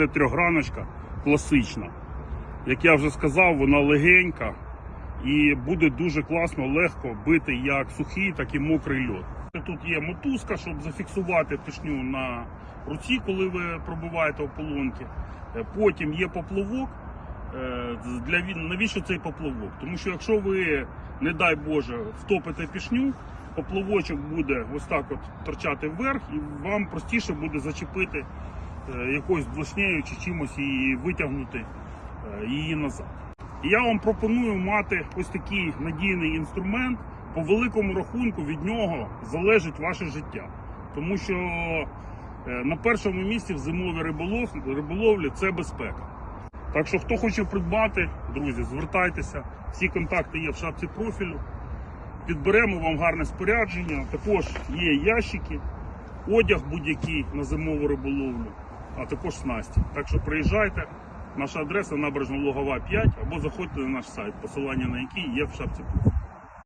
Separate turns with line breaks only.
Це трьохграночка класична. Як я вже сказав, вона легенька і буде дуже класно, легко бити як сухий, так і мокрий льод. Тут є мотузка, щоб зафіксувати тишню на руці, коли ви пробиваєте ополонки. Е, Потім є поплавок. Е, Для навіщо цей поплавок? Тому що якщо ви, не дай Боже, втопите пішню, поплавочок буде ось так от торчати вверх, і вам простіше буде зачепити якоюсь блошнею чи чимось і витягнути е, її назад. І я вам пропоную мати ось такий надійний інструмент. По великому рахунку від нього залежить ваше життя. Тому що е, на першому місці в зимовій риболов- риболовлі це безпека. Так що, хто хоче придбати, друзі, звертайтеся. Всі контакти є в шапці профілю. Підберемо вам гарне спорядження. Також є ящики, одяг будь-який на зимову риболовлю, а також снасті. Так що приїжджайте. Наша адреса набережна Логова 5 або заходьте на наш сайт, посилання на який є в шапці.